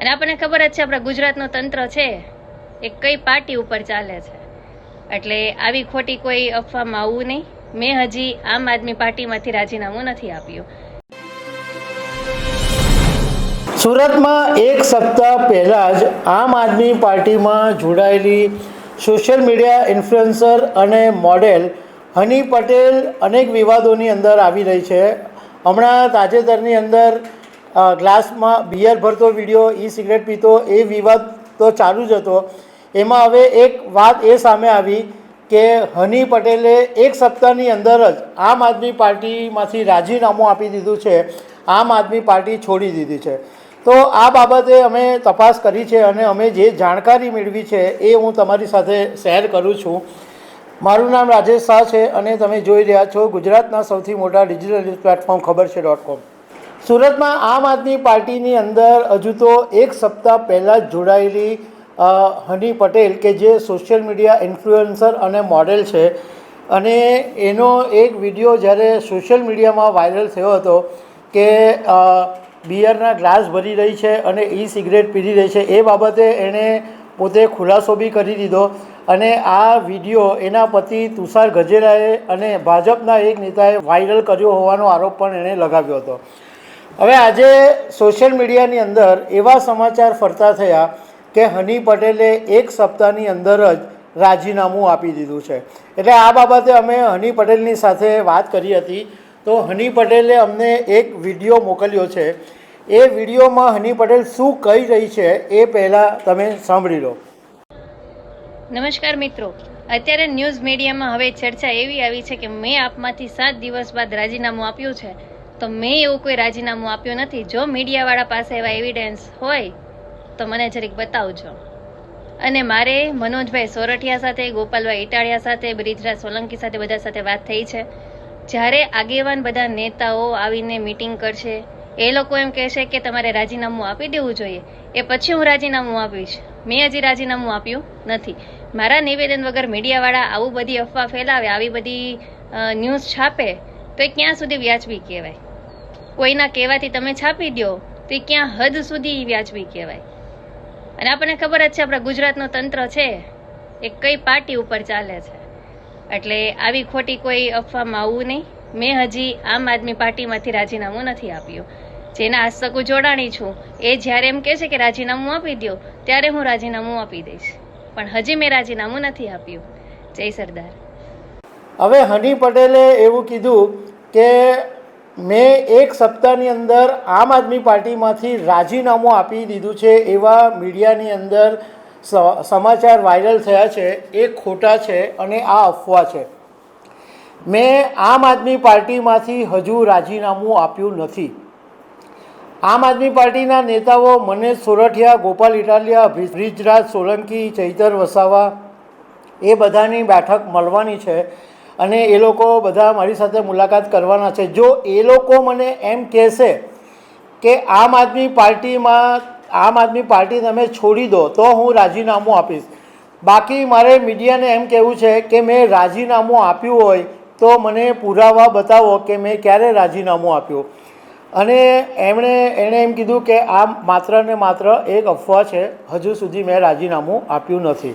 અને આપણને ખબર જ છે, આપણા ગુજરાતનું તંત્ર છે, એ કઈ પાર્ટી ઉપર ચાલે છે. એટલે આવી ખોટી કોઈ અફવામાં આવવું નહીં. મેં હજી આમ આદમી પાર્ટીમાંથી રાજીનામું નથી આપ્યું. સુરતમાં એક સપ્તાહ પહેલાં જ આમ આદમી પાર્ટીમાં જોડાયેલી સોશિયલ મીડિયા ઇન્ફ્લુએન્સર અને મોડેલ હની પટેલ અનેક વિવાદોની અંદર આવી રહી છે. હમણાં તાજેતરની અંદર ગ્લાસમાં બિયર ભરતો વીડિયો ઈ સિગરેટ પીતો, એ વિવાદ તો ચાલુ જ હતો. એમાં હવે એક વાત એ સામે આવી કે હની પટેલે એક સપ્તાહની અંદર જ આમ આદમી પાર્ટીમાંથી રાજીનામું આપી દીધું છે, આમ આદમી પાર્ટી છોડી દીધી છે. તો આ બાબતે અમે તપાસ કરી છે અને અમે જે જાણકારી મેળવી છે એ હું તમારી સાથે શેર કરું છું. મારું નામ રાજેશ શાહ છે અને તમે જોઈ રહ્યા છો ગુજરાતના સૌથી મોટા ડિજિટલ પ્લેટફોર્મ, ખબર છે ડોટ કોમ સુરતમાં આમ આદમી પાર્ટીની અંદર હજુ તો એક સપ્તાહ પહેલાં જ જોડાયેલી હની પટેલ કે જે સોશિયલ મીડિયા ઇન્ફ્લુએન્સર અને મોડેલ છે. અને એનો એક વીડિયો જ્યારે સોશિયલ મીડિયામાં વાયરલ થયો હતો કે બિયરના ગ્લાસ ભરી રહી છે અને ઈ સિગરેટ પીધી રહી છે, એ બાબતે એણે પોતે ખુલાસો બી કરી દીધો. અને આ વીડિયો એના પતિ તુષાર ગજેરાએ અને ભાજપના એક નેતાએ વાયરલ કર્યો હોવાનો આરોપ પણ એણે લગાવ્યો હતો. હવે આજે સોશિયલ મીડિયાની અંદર એવા સમાચાર ફરતા થયા કે હની પટેલે એક સપ્તાહની અંદર જ રાજીનામું આપી દીધું છે. એટલે આ બાબતે અમે હની પટેલની સાથે વાત કરી હતી. તો હની પટેલે અમને એક વીડિયો મોકલ્યો છે. એ વિડીયોમાં હની પટેલ શું કહી રહી છે એ પહેલાં તમે સાંભળી લો. નમસ્કાર મિત્રો. અત્યારે ન્યૂઝ મીડિયામાં હવે ચર્ચા એવી આવી છે કે મેં આપમાંથી સાત દિવસ બાદ રાજીનામું આપ્યું છે. તો મેં એવું કોઈ રાજીનામું આપ્યું નથી. જો મીડિયાવાળા પાસે એવા એવિડન્સ હોય, તો મને જરીક બતાવજો. અને મારે મનોજભાઈ સોરઠિયા સાથે, ગોપાલભાઈ ઇટાળિયા સાથે, બ્રિજરાજ સોલંકી સાથે બધા સાથે વાત થઈ છે. જ્યારે આગેવાન બધા નેતાઓ આવીને મીટિંગ કરશે, એ લોકો એમ કહેશે કે તમારે રાજીનામું આપી દેવું જોઈએ. એ પછી હું રાજીનામું આપીશ. મેં હજી રાજીનામું આપ્યું નથી. મારા નિવેદન વગર મીડિયાવાળા આવું બધી અફવા ફેલાવે, આવી બધી ન્યૂઝ છાપે, તો એ ક્યાં સુધી વ્યાજબી કહેવાય? કોઈના કહેવાથી તમે છાપી દો તો એ ક્યાં હદ સુધી વ્યાજબી કહેવાય. અને આપણને ખબર જ છે, આપણા ગુજરાતનું તંત્ર છે, એ કઈ પાર્ટી ઉપર ચાલે છે. એટલે આવી ખોટી કોઈ અફવામાં આવવું નહીં. મેં હજી આમ આદમી પાર્ટીમાંથી રાજીનામું નથી આપ્યું. જેના હસ્તકું જોડાણી છું, એ જ્યારે એમ કહે છે કે રાજીનામું આપી દો ત્યારે હું રાજીનામું આપી દઈશ. પણ હજી મેં રાજીનામું નથી આપ્યું. જય સરદાર. હવે હની પટેલે એવું કીધું કે મેં એક સપ્તાહની અંદર આમ આદમી પાર્ટીમાંથી રાજીનામું આપી દીધું છે એવા મીડિયાની અંદર સમાચાર વાયરલ થયા છે, એ ખોટા છે અને આ અફવા છે. મેં આમ આદમી પાર્ટીમાંથી હજુ રાજીનામું આપ્યું નથી. આમ આદમી પાર્ટીના નેતાઓ મને સોરઠિયા, ગોપાલ ઇટાલિયા બ્રિજરાજ સોલંકી, ચૈતર વસાવા, એ બધાની બેઠક મળવાની છે. અને એ લોકો બધા મારી સાથે મુલાકાત કરવાના છે. જો એ લોકો મને એમ કહેશે કે આમ આદમી પાર્ટીમાં, આમ આદમી પાર્ટી તમે છોડી દો, તો હું રાજીનામું આપીશ. બાકી મારે મીડિયાને એમ કહેવું છે કે મેં રાજીનામું આપ્યું હોય, તો મને પુરાવા બતાવો કે મેં ક્યારે રાજીનામું આપ્યું. અને એમણે, એણે એમ કીધું કે આ માત્ર ને માત્ર એક અફવા છે, હજુ સુધી મેં રાજીનામું આપ્યું નથી.